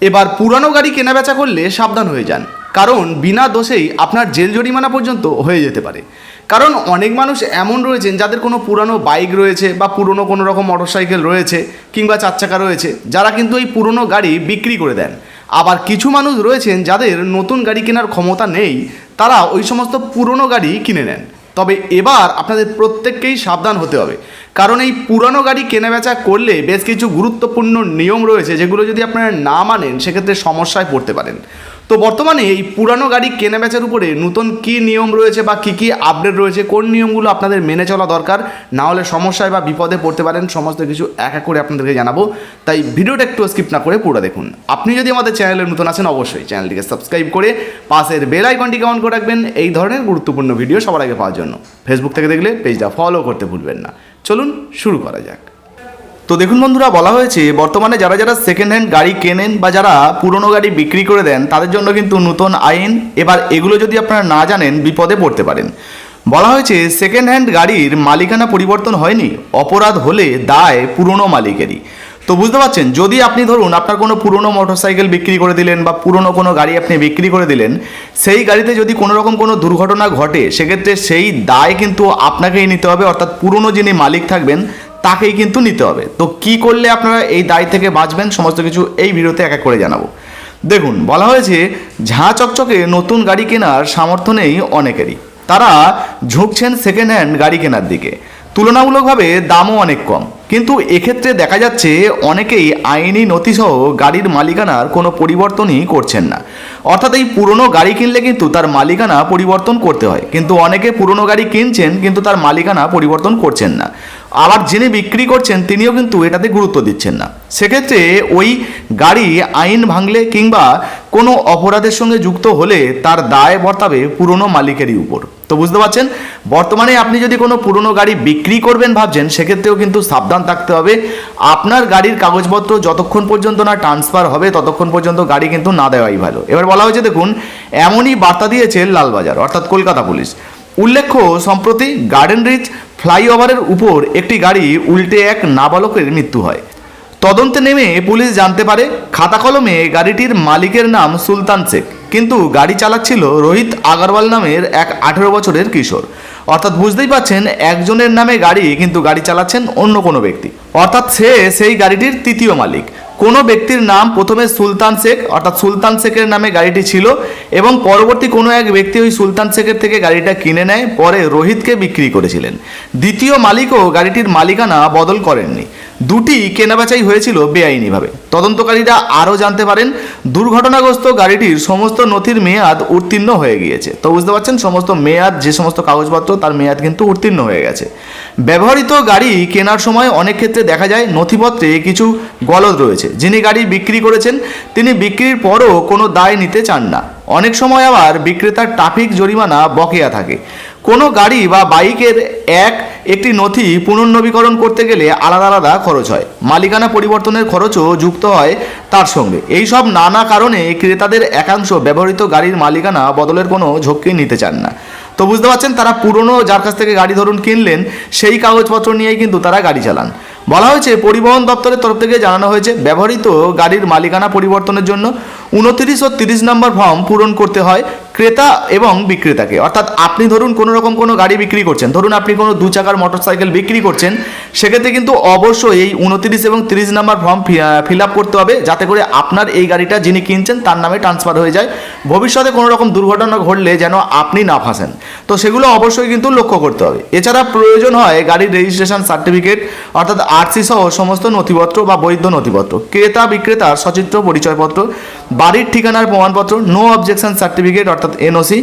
এবার পুরানো গাড়ি কেনাবেচা করলে সাবধান হয়ে যান। কারণ বিনা দোষেই আপনার জেল জরিমানা পর্যন্ত হয়ে যেতে পারে। কারণ অনেক মানুষ এমন রয়েছেন যাদের কোনো পুরানো বাইক রয়েছে বা পুরনো কোনো রকম মোটরসাইকেল রয়েছে কিংবা চার চাকা রয়েছে, যারা কিন্তু এই পুরনো গাড়ি বিক্রি করে দেন। আবার কিছু মানুষ রয়েছেন যাদের নতুন গাড়ি কেনার ক্ষমতা নেই, তারা ওই সমস্ত পুরনো গাড়ি কিনে নেন। তবে এবার আপনাদের প্রত্যেককেই সাবধান হতে হবে। কারণ এই পুরানো গাড়ি কেনাবেচা করলে বেশ কিছু গুরুত্বপূর্ণ নিয়ম রয়েছে যেগুলো যদি আপনারা না মানেন, সেক্ষেত্রে সমস্যায় পড়তে পারেন। তো বর্তমানে এই পুরানো গাড়ি কেনাবেচার উপরে নতুন কী নিয়ম রয়েছে বা কী কী আপডেট রয়েছে, কোন নিয়মগুলো আপনাদের মেনে চলা দরকার, না হলে সমস্যায় বা বিপদে পড়তে পারেন, সমস্ত কিছু এক এক করে আপনাদেরকে জানাব। তাই ভিডিওটা একটু স্কিপ না করে পুরো দেখুন। আপনি যদি আমাদের চ্যানেলে নতুন আছেন, অবশ্যই চ্যানেলটিকে সাবস্ক্রাইব করে পাশের বেল আইকনটিকে অন করে রাখবেন। এই ধরনের গুরুত্বপূর্ণ ভিডিও সবার আগে পাওয়ার জন্য। ফেসবুক থেকে দেখলে পেজটা ফলো করতে ভুলবেন না। চলুন শুরু করা যাক। তো দেখুন বন্ধুরা, বলা হয়েছে বর্তমানে যারা যারা সেকেন্ড হ্যান্ড গাড়ি কেনেন বা যারা পুরনো গাড়ি বিক্রি করে দেন, তাদের জন্য কিন্তু নতুন আইন। এবার এগুলো যদি আপনারা না জানেন, বিপদে পড়তে পারেন। বলা হয়েছে সেকেন্ড হ্যান্ড গাড়ির মালিকানা পরিবর্তন হয়নি, অপরাধ হলে দায় পুরনো মালিকেরই। তো বুঝতে পারছেন, যদি আপনি ধরুন, আপনার কোনো পুরনো মোটরসাইকেল বিক্রি করে দিলেন বা পুরনো কোনো গাড়ি আপনি বিক্রি করে দিলেন, সেই গাড়িতে যদি কোনো রকম কোনো দুর্ঘটনা ঘটে, সেক্ষেত্রে সেই দায় কিন্তু আপনাকেই নিতে হবে, অর্থাৎ পুরনো যিনি মালিক থাকবেন তাকেই কিন্তু নিতে হবে। তো কি করলে আপনারা এই দায় থেকে বাঁচবেন, সমস্ত কিছু এই ভিডিওতে এক এক করে জানাব। দেখুন, বলা হয়েছে, ঝাঁ চকচকে নতুন গাড়ি কেনার সামর্থ্য নেই অনেকেরই। তারা ঝুঁকছেন সেকেন্ড হ্যান্ড গাড়ি কেনার দিকে। তুলনামূলকভাবে দামও অনেক কম। কিন্তু এক্ষেত্রে দেখা যাচ্ছে, অনেকেই আইনি নথিসহ গাড়ির মালিকানার কোনো পরিবর্তনই করছেন না। অর্থাৎ এই পুরনো গাড়ি কিনলে কিন্তু তার মালিকানা পরিবর্তন করতে হয়। কিন্তু অনেকে পুরনো গাড়ি কিনছেন, কিন্তু তার মালিকানা পরিবর্তন করছেন না। আবার যিনি বিক্রি করছেন, তিনিও কিন্তু এটাতে গুরুত্ব দিচ্ছেন না। সেক্ষেত্রে ওই গাড়ি আইন ভাঙলে কিংবা কোনো অপরাধের সঙ্গে যুক্ত হলে তার দায় বর্তাবে পুরনো মালিকেরই উপর। তো বুঝতে পারছেন? বর্তমানে আপনি যদি কোনো পুরনো গাড়ি বিক্রি করবেন ভাবছেন, সেক্ষেত্রেও কিন্তু সাবধান থাকতে হবে। আপনার গাড়ির কাগজপত্র যতক্ষণ পর্যন্ত না ট্রান্সফার হবে, ততক্ষণ পর্যন্ত গাড়ি কিন্তু না দেওয়াই ভালো। এবার বলা হয়েছে, দেখুন, এমনই বার্তা দিয়েছে লালবাজার, অর্থাৎ কলকাতা পুলিশ। উল্লেখ্য, সম্প্রতি গার্ডেন রিচ ফ্লাইওভারের উপর একটি গাড়ি উল্টে এক নাবালকের মৃত্যু হয়। তদন্তে নেমে পুলিশ জানতে পারে, খাতা কলমে গাড়িটির মালিকের নাম সুলতান শেখ, কিন্তু গাড়ি চালাচ্ছিল রোহিত আগারওয়াল নামের এক আঠেরো বছরের কিশোর। অর্থাৎ বুঝতেই পাচ্ছেন, একজনের নামে গাড়ি, কিন্তু গাড়ি চালাচ্ছেন অন্য কোনো ব্যক্তি। অর্থাৎ সে সেই গাড়িটির তৃতীয় মালিক। কোনো ব্যক্তির নাম প্রথমে সুলতান শেখ, অর্থাৎ সুলতান শেখের নামে গাড়িটি ছিল এবং পরবর্তী কোনো এক ব্যক্তি ওই সুলতান শেখের থেকে গাড়িটা কিনে নেয়, পরে রোহিতকে বিক্রি করেছিলেন। দ্বিতীয় মালিকও গাড়িটির মালিকানা বদল করেননি। দুটি কেনাবেচাই হয়েছিল বেআইনিভাবে। তদন্তকারীরা আরও জানতে পারেন, দুর্ঘটনাগ্রস্ত গাড়িটির সমস্ত নথির মেয়াদ উত্তীর্ণ হয়ে গিয়েছে। তো বুঝতে পারছেন, সমস্ত মেয়াদ, যে সমস্ত কাগজপত্র, তার মেয়াদ কিন্তু উত্তীর্ণ হয়ে গেছে। ব্যবহৃত গাড়ি কেনার সময় অনেক ক্ষেত্রে দেখা যায়, নথিপত্রে কিছু গলদ রয়েছে। যিনি গাড়ি বিক্রি করেছেন, তিনি বিক্রির পরও কোনো দায় নিতে চান না। অনেক সময় আবার বিক্রেতার ট্রাফিক জরিমানা বকেয়া থাকে। কোনো গাড়ি বা বাইকের এক, একটি নথি পুনর্নবীকরণ করতে গেলে আলাদা আলাদা খরচ হয়। মালিকানা পরিবর্তনের খরচও যুক্ত হয় তার সঙ্গে। এই সব নানা কারণে ক্রেতাদের একাংশ ব্যবহৃত গাড়ির মালিকানা বদলের কোনো ঝক্কি নিতে চান না। তো বুঝতে পারছেন, তারা পুরনো, যার কাছ থেকে গাড়ি ধরুন কিনলেন, সেই কাগজপত্র নিয়েই কিন্তু তারা গাড়ি চালান। বলা হয়েছে, পরিবহন দপ্তরের তরফ থেকে জানানো হয়েছে, ব্যবহৃত গাড়ির মালিকানা পরিবর্তনের জন্য উনত্রিশ ও তিরিশ নম্বর ফর্ম পূরণ করতে হয়। ক্রেতা এবং বিক্রেতাকে। অর্থাৎ আপনি ধরুন কোনো রকম কোনো গাড়ি বিক্রি করছেন, ধরুন আপনি কোনো দু চাকার মোটরসাইকেল বিক্রি করছেন, সেক্ষেত্রে কিন্তু অবশ্যই এই উনত্রিশ এবং তিরিশ নাম্বার ফর্ম ফিল আপ করতে হবে যাতে করে আপনার এই গাড়িটা যিনি কিনছেন তার নামে ট্রান্সফার হয়ে যায়। ভবিষ্যতে কোনো রকম দুর্ঘটনা ঘটলে যেন আপনি না ফাঁসেন। তো সেগুলো অবশ্যই কিন্তু লক্ষ্য করতে হবে। এছাড়া প্রয়োজন হয় গাড়ির রেজিস্ট্রেশন সার্টিফিকেট অর্থাৎ আরসি সহ সমস্ত নথিপত্র বা বৈধ নথিপত্র। ক্রেতা বিক্রেতার সচিত্র, পরিচয়পত্র, বাড়ির ঠিকানার প্রমাণপত্র নো অবজেকশন সার্টিফিকেট অর্থাৎ এনওসি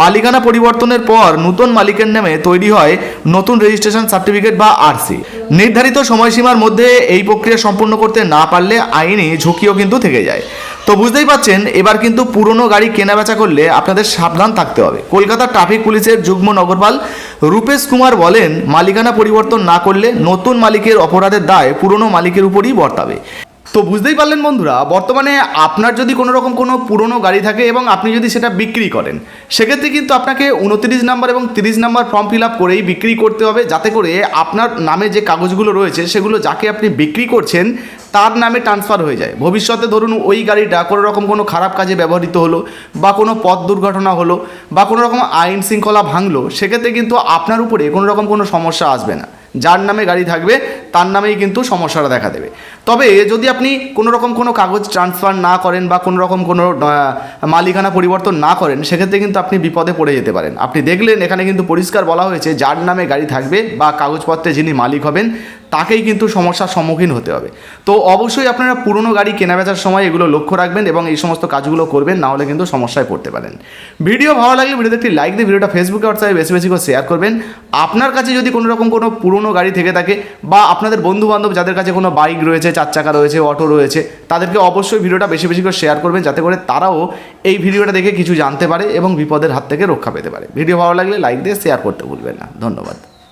মালিকানা পরিবর্তনের পর নতুন মালিকের নামে তৈরি হয় নতুন রেজিস্ট্রেশন সার্টিফিকেট বা আরসি নির্ধারিত সময়সীমার মধ্যে এই প্রক্রিয়া সম্পূর্ণ করতে না পারলে আইনি ঝুঁকিও কিন্তু থেকে যায়। তো বুঝতেই পাচ্ছেন, এবার কিন্তু পুরনো গাড়ি কেনাবেচা করলে আপনাদের সাবধান থাকতে হবে। কলকাতা ট্রাফিক পুলিশের যুগ্ম নগরপাল রূপেশ কুমার বলেন, মালিকানা পরিবর্তন না করলে নতুন মালিকের অপরাধের দায় পুরনো মালিকের উপরই বর্তাবে। তো বুঝতেই পারলেন বন্ধুরা, বর্তমানে আপনার যদি কোনো রকম কোনো পুরনো গাড়ি থাকে এবং আপনি যদি সেটা বিক্রি করেন, সেক্ষেত্রে কিন্তু আপনাকে উনত্রিশ নাম্বার এবং তিরিশ নাম্বার ফর্ম ফিল আপ করেই বিক্রি করতে হবে যাতে করে আপনার নামে যে কাগজগুলো রয়েছে সেগুলো যাকে আপনি বিক্রি করছেন, তার নামে ট্রান্সফার হয়ে যায়। ভবিষ্যতে ধরুন ওই গাড়িটা কোনো রকম কোনো খারাপ কাজে ব্যবহৃত হলো বা কোনো পথ দুর্ঘটনা হলো বা কোনো রকম আইন শৃঙ্খলা ভাঙলো, সেক্ষেত্রে কিন্তু আপনার উপরে কোনো রকম কোনো সমস্যা আসবে না। যার নামে গাড়ি থাকবে, তার নামেই কিন্তু সমস্যাটা দেখা দেবে। তবে যদি আপনি কোনো রকম কোনো কাগজ ট্রান্সফার না করেন বা কোনো রকম কোনো মালিকানা পরিবর্তন না করেন, সেক্ষেত্রে কিন্তু আপনি বিপদে পড়ে যেতে পারেন। আপনি দেখলেন, এখানে কিন্তু পরিষ্কার বলা হয়েছে, যার নামে গাড়ি থাকবে বা কাগজপত্রে যিনি মালিক হবেন তাকেই কিন্তু সমস্যার সম্মুখীন হতে হবে। তো অবশ্যই আপনারা পুরনো গাড়ি কেনাবেচার সময় এগুলো লক্ষ্য রাখবেন এবং এই সমস্ত কাজগুলো করবেন, না হলে কিন্তু সমস্যায় পড়তে পারেন। ভিডিও ভালো লাগলে ভিডিওতে একটি লাইক দিয়ে ভিডিওটা ফেসবুকে হোয়াটসঅ্যাপে বেশি বেশি করে শেয়ার করবেন। আপনার কাছে যদি কোনো রকম কোনো পুরনো গাড়ি থেকে থাকে বা আপনাদের বন্ধু বান্ধব যাদের কাছে কোনো বাইক রয়েছে, চার চাকা রয়েছে, অটো রয়েছে, তাদেরকে অবশ্যই ভিডিওটা বেশি বেশি করে শেয়ার করবেন যাতে করে তারাও এই ভিডিওটা দেখে কিছু জানতে পারে এবং বিপদের হাত থেকে রক্ষা পেতে পারে। ভিডিও ভালো লাগলে লাইক দিয়ে শেয়ার করতে ভুলবেন না। ধন্যবাদ।